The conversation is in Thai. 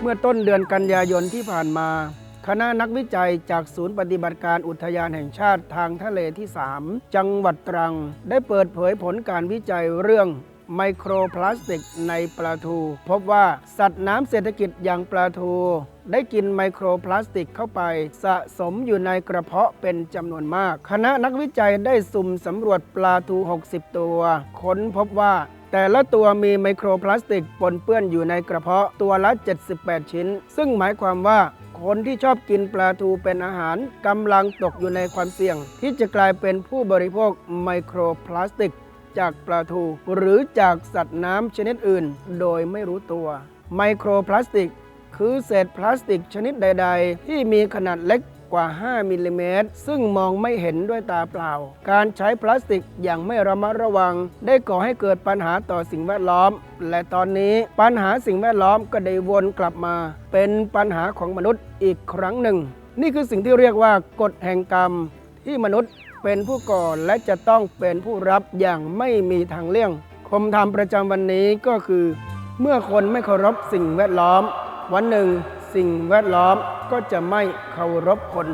เมื่อต้นเดือนกันยายนที่ผ่านมา คณะนักวิจัยจากศูนย์ปฏิบัติการอุทยานแห่งชาติทางทะเลที่ 3 จังหวัดตรัง ได้เปิดเผยผลการวิจัยเรื่องไมโครพลาสติกในปลาทู พบว่าสัตว์น้ำเศรษฐกิจอย่างปลาทู ได้กินไมโครพลาสติกเข้าไป สะสมอยู่ในกระเพาะเป็นจำนวนมาก คณะนักวิจัยได้สุ่มสำรวจปลาทู 60 ตัว ค้นพบว่า แต่ละตัวมีไมโครพลาสติกปนเปื้อนอยู่ในกระเพาะตัวละ 78 ชิ้น ซึ่งหมายความว่าคนที่ชอบกินปลาทูเป็นอาหารกำลังตกอยู่ในความเสี่ยง ที่จะกลายเป็นผู้บริโภคไมโครพลาสติก จากปลาทู หรือจากสัตว์น้ำชนิดอื่น โดยไม่รู้ตัว ไมโครพลาสติก คือเศษพลาสติกชนิดใด ๆ ที่มีขนาดเล็ก กว่า 5 มิลลิเมตร ซึ่งมองไม่เห็นด้วยตาเปล่า การใช้พลาสติกอย่างไม่ระมัดระวัง ได้ก่อให้เกิดปัญหาต่อสิ่งแวดล้อม และตอนนี้ปัญหาสิ่งแวดล้อมก็ได้วนกลับมา เป็นปัญหาของมนุษย์อีกครั้งหนึ่ง นี่คือสิ่งที่เรียกว่ากฎแห่งกรรม ที่มนุษย์เป็นผู้ก่อและจะต้องเป็นผู้รับอย่างไม่มีทางเลี่ยงคมธรรมประจำวันนี้ก็คือ เมื่อคนไม่เคารพสิ่งแวดล้อม วันหนึ่ง สิ่งแวดล้อม ก็จะไม่เคารพคน